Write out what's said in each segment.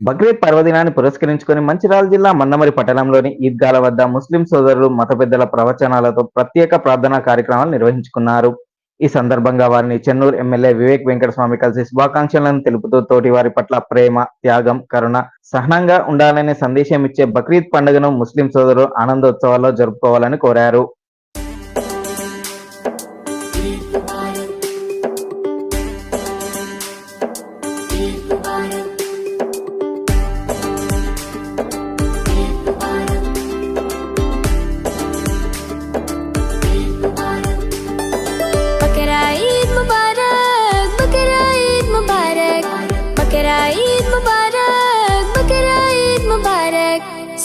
బక్రీద్ పర్వదినాన్ని పురస్కరించుకొని మంచిర్యాల జిల్లా మందమరి పట్టణంలోని ఈద్గాల వద్ద ముస్లిం సోదరులు మత పెద్దల ప్రవచనాలతో ప్రత్యేక ప్రార్థనా కార్యక్రమాలు నిర్వహించుకున్నారు. ఈ సందర్భంగా వారిని చెన్నూరు ఎమ్మెల్యే వివేక్ వెంకటస్వామి కలిసి శుభాకాంక్షలను తెలుపుతూ తోటి వారి పట్ల ప్రేమ త్యాగం కరుణ సహనంగా ఉండాలనే సందేశం ఇచ్చే బక్రీద్ పండుగను ముస్లిం సోదరులు ఆనందోత్సవాల్లో జరుపుకోవాలని కోరారు.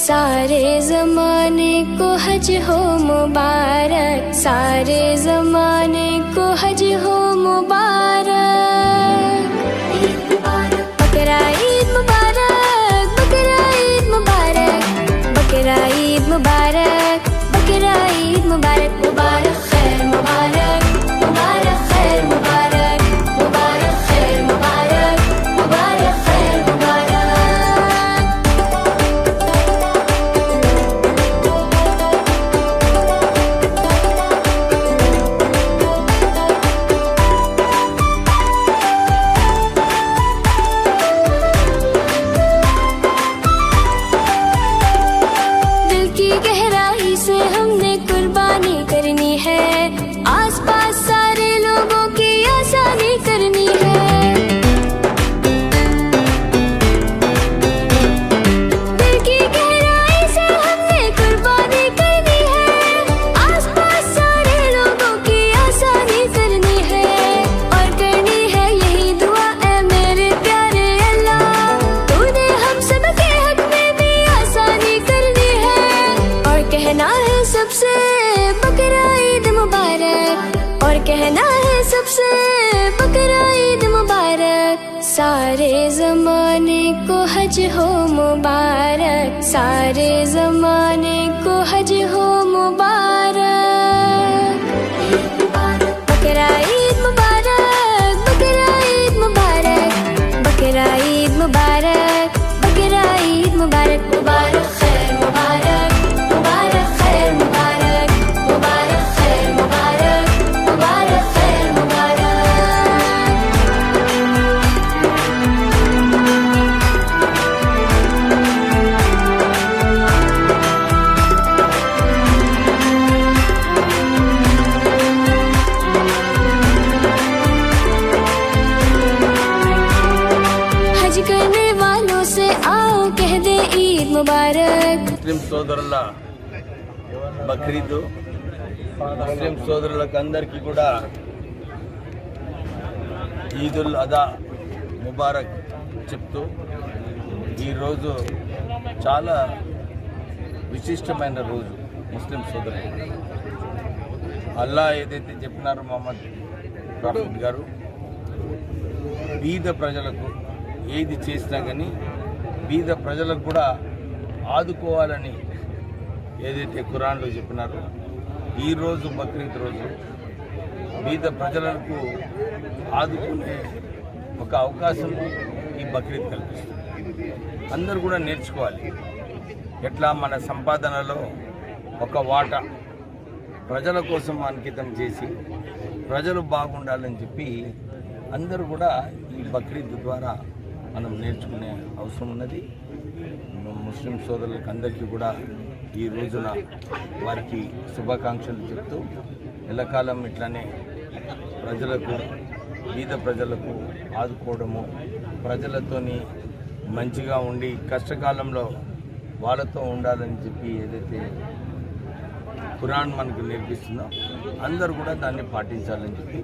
सारे जमाने को हज हो मुबारक। सारे जमाने को हज हो मुबारक। बकरा ईद मुबारक, बकरा ईद मुबारक। बकरा ईद मुबारक, बकरा ईद मुबारक। सबसे बकरा ईद मुबारक। और कहना है सबसे बकरा ईद मुबारक। सारे जमाने को हज हो मुबारक। सारे जमाने को हज हो मुबारक। बकरा ईद मुबारक, बकरा ईद मुबारक। बकरा ईद मुबारक, बकरा ईद मुबारक मुबारक। ఈద్ ముబారక్ ముస్లిం సోదరుల బక్రీదు ముస్లిం సోదరులకు అందరికీ కూడా ఈదుల్ అదా ముబారక్ చెప్తూ ఈరోజు చాలా విశిష్టమైన రోజు ముస్లిం సోదరులు. అల్లా ఏదైతే చెప్పినారో మహమ్మద్ ప్రాఫిట్ గారు బీద ప్రజలకు ఏది చేసినా కానీ బీద ప్రజలకు కూడా ఆదుకోవాలని ఏదైతే కురాన్లో చెప్పినారో ఈరోజు బక్రీద్ రోజు బీద ప్రజలకు ఆదుకునే ఒక అవకాశం ఈ బక్రీద్ కల్పిస్తుంది. అందరూ కూడా నేర్చుకోవాలి. ఎట్లా మన సంపాదనలో ఒక వాట ప్రజల కోసం అంకితం చేసి ప్రజలు బాగుండాలని చెప్పి అందరూ కూడా ఈ బక్రీద్ ద్వారా మనం నేర్చుకునే అవసరం ఉన్నది. ముస్లిం సోదరులకు అందరికీ కూడా ఈ రోజున వారికి శుభాకాంక్షలు చెప్తూ ఎల్లకాలం ఇట్లానే ప్రజలకు బీద ప్రజలకు ఆదుకోవడము ప్రజలతోని మంచిగా ఉండి కష్టకాలంలో వాళ్ళతో ఉండాలని చెప్పి ఏదైతే ఖురాన్ మనకు నేర్పిస్తుందో అందరూ కూడా దాన్ని పాటించాలని చెప్పి